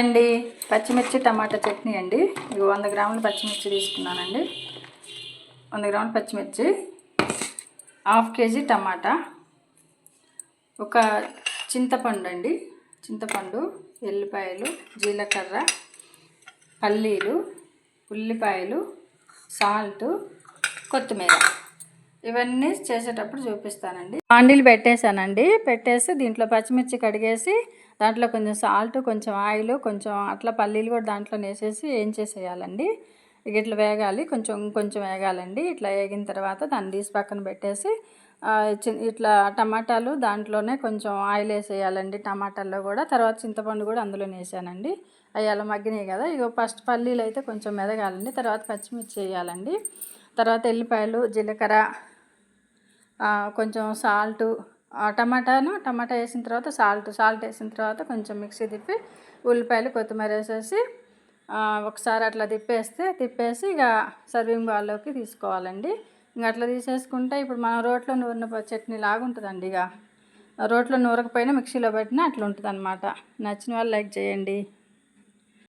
అండి పచ్చిమిర్చి టమాటా చట్నీ అండి. ఇవి వంద గ్రాముల పచ్చిమిర్చి తీసుకున్నానండి. వంద గ్రాముల పచ్చిమిర్చి హాఫ్ కేజీ టమాటా ఒక చింతపండు అండి. చింతపండు ఎల్లిపాయలు జీలకర్ర పల్లీలు ఉల్లిపాయలు సాల్ట్ కొత్తిమీర. ఇవన్నీ చేసేటప్పుడు చూపిస్తానండి. బాండీలు పెట్టేశానండి. పెట్టేసి దీంట్లో పచ్చిమిర్చి కడిగేసి దాంట్లో కొంచెం సాల్ట్ కొంచెం ఆయిల్ కొంచెం అట్లా పల్లీలు కూడా దాంట్లో వేసేసి ఏం చేసేయాలండి? ఇక ఇట్లా వేగాలి. కొంచెం కొంచెం వేగాలండి. ఇట్లా వేగిన తర్వాత దాన్ని తీసి పక్కన పెట్టేసి ఇట్లా టమాటాలు దాంట్లోనే కొంచెం ఆయిల్ వేసేయాలండి టమాటాల్లో కూడా. తర్వాత చింతపండు కూడా అందులోనే వేసానండి అవి అలా మగ్గినాయి కదా. ఇక ఫస్ట్ పల్లీలు అయితే కొంచెం మెదగాలండి. తర్వాత పచ్చిమిర్చి వేయాలండి. తర్వాత ఎల్లిపాయలు జీలకర్ర కొంచెం సాల్ట్ టమాటాను టమాటా వేసిన తర్వాత సాల్ట్ సాల్ట్ వేసిన తర్వాత కొంచెం మిక్సీ తిప్పి ఉల్లిపాయలు కొత్తిమీర వేసేసి ఒకసారి అట్లా తిప్పేస్తే తిప్పేసి ఇక సర్వింగ్ బాల్లోకి తీసుకోవాలండి. ఇంకా అట్లా తీసేసుకుంటే ఇప్పుడు మనం రోట్లో నూరిన చట్నీ లాగా ఉంటుందండి ఇక. రోట్లో నూరకపోయినా మిక్సీలో పెట్టినా అట్లా ఉంటుంది అనమాట నచ్చిన వాళ్ళు లైక్ చేయండి.